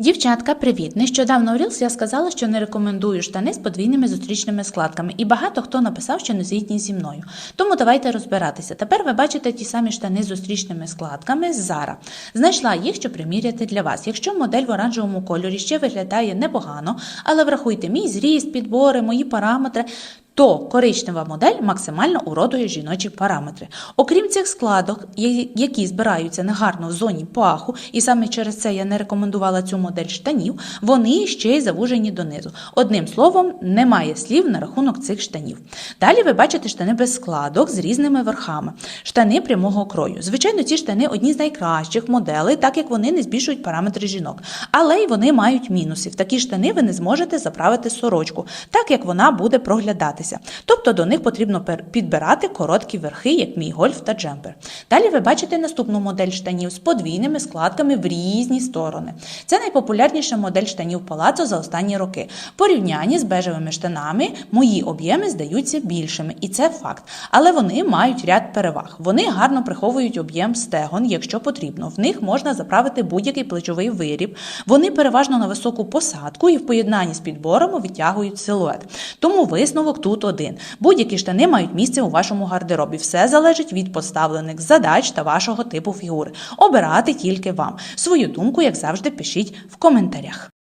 Дівчатка, привіт! Нещодавно в Reels я сказала, що не рекомендую штани з подвійними зустрічними складками, і багато хто написав, що не згідні зі мною. Тому давайте розбиратися. Тепер ви бачите ті самі штани з зустрічними складками з Zara. Знайшла їх, щоб приміряти для вас. Якщо модель в оранжевому кольорі ще виглядає непогано, але врахуйте мій зріст, підбори, мої параметри. То коричнева модель максимально уродує жіночі параметри. Окрім цих складок, які збираються негарно в зоні паху, і саме через це я не рекомендувала цю модель штанів, вони ще й завужені донизу. Одним словом, немає слів на рахунок цих штанів. Далі ви бачите штани без складок з різними верхами, штани прямого крою. Звичайно, ці штани одні з найкращих моделей, так як вони не збільшують параметри жінок. Але й вони мають мінуси. В такі штани ви не зможете заправити сорочку, так як вона буде проглядатися. Тобто до них потрібно підбирати короткі верхи, як мій гольф та джемпер. Далі ви бачите наступну модель штанів з подвійними складками в різні сторони. Це найпопулярніша модель штанів палацо за останні роки. Порівнянні з бежевими штанами мої об'єми здаються більшими, і це факт. Але вони мають ряд переваг. Вони гарно приховують об'єм стегон, якщо потрібно. В них можна заправити будь-який плечовий виріб. Вони переважно на високу посадку і в поєднанні з підбором витягують силует. Тому висновок тут один: будь-які штани мають місце у вашому гардеробі. Все залежить від поставлених задач та вашого типу фігури. Обирати тільки вам. Свою думку, як завжди, пишіть в коментарях.